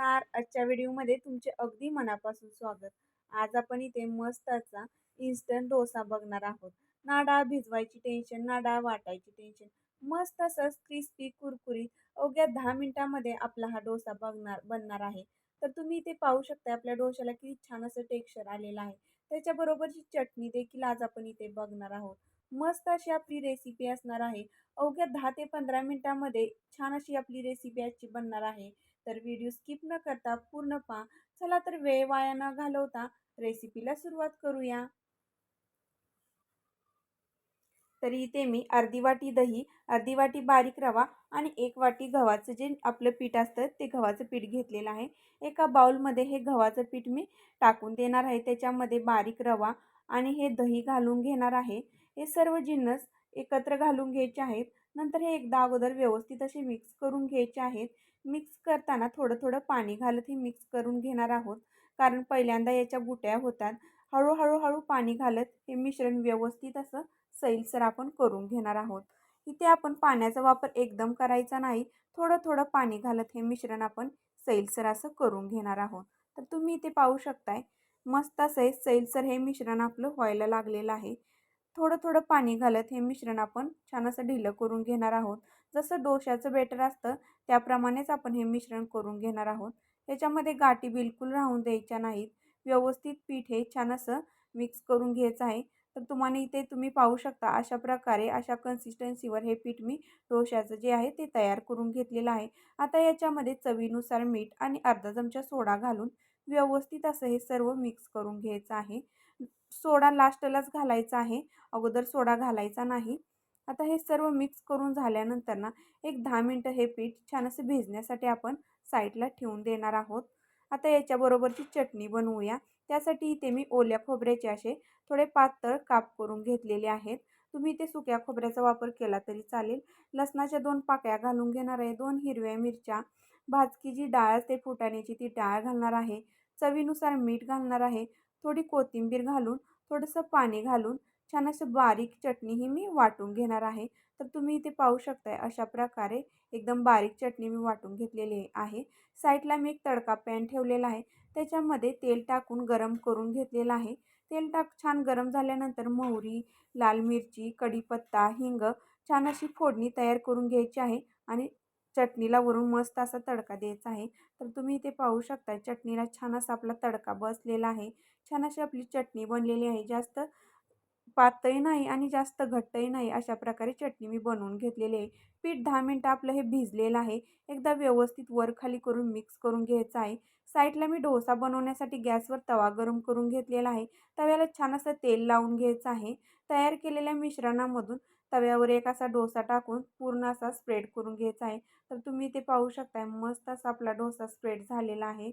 नमस्कार. आजच्या व्हिडिओमध्ये तुमचे अगदी मनापासून स्वागत. आज आपण इथे मस्ताचा इन्स्टंट डोसा बघणार आहोत. ना डाळ भिजवायची टेन्शन ना डाळ वाटायची टेन्शन मस्त असं क्रिस्पी कुरकुरीत अवघ्या दहा मिनिटामध्ये आपला हा डोसा बघणार बनणार आहे. तर तुम्ही इथे पाहू शकता आपल्या डोशाला किती छान असं टेक्स्चर आलेलं आहे. त्याच्याबरोबरची चटणी देखील आज आपण इथे बघणार आहोत. मस्त अशी आपली रेसिपी असणार आहे. अवघ्या दहा ते पंधरा मिनिटामध्ये छान अशी आपली रेसिपी आजची बनणार आहे. तर व्हिडिओ स्किप न करता पूर्ण पहा. चला तर वेळ वाया न घालवता रेसिपीला सुरुवात करूया. तरी इथे मी अर्धी वाटी दही अर्धी वाटी बारीक रवा आणि एक वाटी गव्हाचं जे आपलं पीठ असतं ते गव्हाचं पीठ घेतलेलं आहे. एका बाउलमध्ये हे गव्हाचं पीठ मी टाकून देणार आहे. त्याच्यामध्ये बारीक रवा आणि हे दही घालून घेणार आहे. हे सर्व जिन्नस एकत्र घालून घ्यायचे आहेत. नंतर हे एकदा अगोदर व्यवस्थित असे मिक्स करून घ्यायचे आहेत. मिक्स करताना थोडं थोडं पाणी घालत हे मिक्स करून घेणार आहोत. कारण पहिल्यांदा याच्या गुट्या होतात. हळूहळूहळू पाणी घालत हे मिश्रण व्यवस्थित असं सैलसर आपण करून घेणार आहोत. इथे आपण पाण्याचा वापर एकदम करायचा नाही. थोडं थोडं पाणी घालत हे मिश्रण आपण सैलसर असं करून घेणार आहोत. तर तुम्ही इथे पाहू शकताय मस्त असं सैलसर हे मिश्रण आपलं व्हायला लागलेलं आहे. थोडं थोडं पाणी घालत हे मिश्रण आपण छान असं ढिलं करून घेणार आहोत. जसं डोश्याचं बेटर असतं त्याप्रमाणेच आपण हे मिश्रण करून घेणार आहोत. याच्यामध्ये गाठी बिलकुल राहून द्यायच्या नाहीत. व्यवस्थित पीठ हे छान असं मिक्स करून घ्यायचं आहे. तर तुम्हाला इथे तुम्ही पाहू शकता अशा प्रकारे अशा कन्सिस्टन्सीवर हे पीठ मी डोश्याचं जे आहे ते तयार करून घेतलेलं आहे. आता याच्यामध्ये चवीनुसार मीठ आणि अर्धा चमचा सोडा घालून व्यवस्थित असं हे सर्व मिक्स करून घ्यायचं आहे. सोडा लास्टलाच घालायचा आहे. अगोदर सोडा घालायचा नाही. आता हे सर्व मिक्स करून झाल्यानंतर ना एक दहा मिनटं हे पीठ छान असं भिजण्यासाठी आपण साईडला ठेवून देणार आहोत. आता याच्याबरोबरची चटणी बनवूया. त्यासाठी इथे मी ओल्या खोबऱ्याचे असे थोडे पातळ काप करून घेतलेले आहेत. तुम्ही ते सुक्या खोबऱ्याचा वापर केला तरी चालेल. लसणाच्या दोन पाकळ्या घालून घेणार आहे. दोन हिरव्या मिरच्या भाजकी जी डाळ असते फुटाण्याची ती डाळ घालणार आहे. चवीनुसार मीठ घालणार आहे. थोडी कोथिंबीर घालून थोडंसं पाणी घालून छान असं बारीक चटणी ही मी वाटून घेणार आहे. तर तुम्ही इथे पाहू शकताय अशा प्रकारे एकदम बारीक चटणी मी वाटून घेतलेली आहे. साईडला मी एक तडका पॅन ठेवलेला आहे. त्याच्यामध्ये तेल टाकून गरम करून घेतलेलं आहे. तेल टाक छान गरम झाल्यानंतर मोहरी लाल मिरची कढीपत्ता हिंग छान अशी फोडणी तयार करून घ्यायची आहे आणि चटणीला वरून मस्त असा तडका द्यायचा आहे. तर तुम्ही इथे पाहू शकता चटणीला छान असा आपला तडका बसलेला आहे. छान अशी आपली चटणी बनलेली आहे. जास्त पातळी नाही आणि जास्त घट्टही नाही अशा प्रकारे चटणी मी बनवून घेतलेली आहे. पीठ दहा मिनटं आपलं हे भिजलेलं आहे. एकदा व्यवस्थित वर खाली करून मिक्स करून घ्यायचं आहे. साईडला मी डोसा बनवण्यासाठी गॅसवर तवा गरम करून घेतलेला आहे. तव्याला छान असं तेल लावून घ्यायचं आहे. तयार केलेल्या मिश्रणामधून तव्यावर एक असा डोसा टाकून पूर्ण असा स्प्रेड करून घ्यायचा आहे. तर तुम्ही ते पाहू शकताय मस्त असा आपला डोसा स्प्रेड झालेला आहे.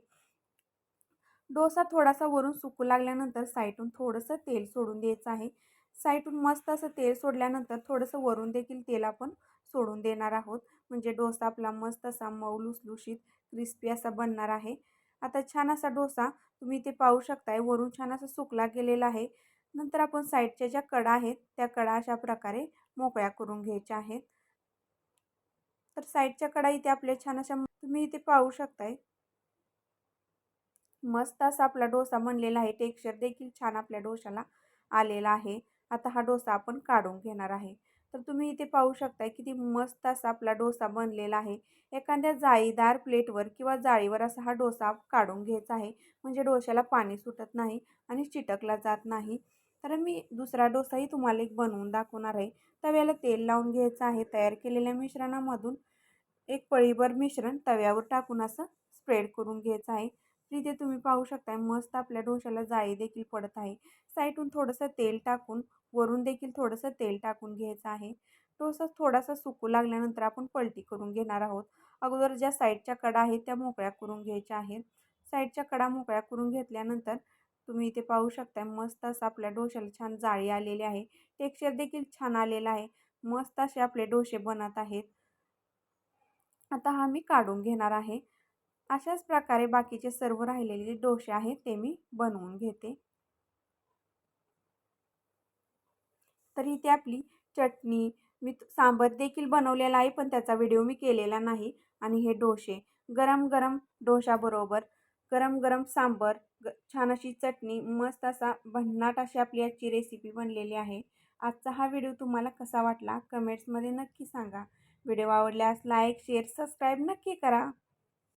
डोसा थोडासा वरून सुकू लागल्यानंतर साईटून थोडंसं तेल सोडून द्यायचं आहे. साईटून मस्त असं तेल सोडल्यानंतर थोडंसं वरून देखील तेल आपण सोडून देणार आहोत. म्हणजे डोसा आपला मस्त असा मऊ लुसलुशीत क्रिस्पी असा बनणार आहे. आता छान असा डोसा तुम्ही ते पाहू शकताय. वरून छान असा सुकला गेलेला आहे. नंतर आपण साईडच्या ज्या कडा आहेत त्या कडा अशा प्रकारे मोकळ्या करून घ्यायच्या आहेत. तर साईडच्या कडा इथे आपल्या छान अशा तुम्ही इथे पाहू शकताय. मस्त असा आपला डोसा बनलेला आहे. टेक्स्चर देखील छान आपल्या डोशाला आलेला आहे. आता हा डोसा आपण काढून घेणार आहे. तर तुम्ही इथे पाहू शकताय किती मस्त असा आपला डोसा बनलेला आहे. एखाद्या जाळीदार प्लेटवर किंवा जाळीवर असा हा डोसा काढून घ्यायचा आहे. म्हणजे डोश्याला पाणी सुटत नाही आणि चिटकला जात नाही. तर मी दुसरा डोसाही तुम्हाला एक बनवून दाखवणार आहे. तव्याला तेल लावून घ्यायचं आहे. तयार केलेल्या मिश्रणामधून एक पळीभर मिश्रण तव्यावर टाकून असं स्प्रेड करून घ्यायचं आहे. तिथे तुम्ही पाहू शकताय मस्त आपल्या डोशाला जाळी देखील पडत आहे. साईडून थोडंसं तेल टाकून वरून देखील थोडंसं तेल टाकून घ्यायचं आहे. डोसा थोडासा सुकू लागल्यानंतर आपण पलटी करून घेणार आहोत. अगोदर ज्या साईडच्या कडा आहेत त्या मोकळ्या करून घ्यायच्या आहेत. साईडच्या कडा मोकळ्या करून घेतल्यानंतर तुम्ही इथे पाहू शकताय मस्त असं आपल्या डोशाला छान जाळी आलेली आहे. टेक्स्चर देखील छान आलेलं आहे. मस्त असे आपले डोसे बनत आहेत. आता हा मी काढून घेणार आहे. अशाच प्रकारे बाकीचे सर्व राहिलेले डोसे आहेत ते मी बनवून घेते. तर इथे आपली चटणी मी सांबर देखील बनवलेला आहे पण त्याचा व्हिडिओ मी केलेला नाही. आणि हे डोसे गरम गरम डोशाबरोबर गरम गरम सांबर ग छान अशी चटणी मस्त असा भन्नाट अशी आपली आजची रेसिपी बनलेली आहे. आजचा हा व्हिडिओ तुम्हाला कसा वाटला? कमेंट्समध्ये नक्की सांगा. व्हिडिओ आवडल्यास लाईक शेअर सबस्क्राईब नक्की करा.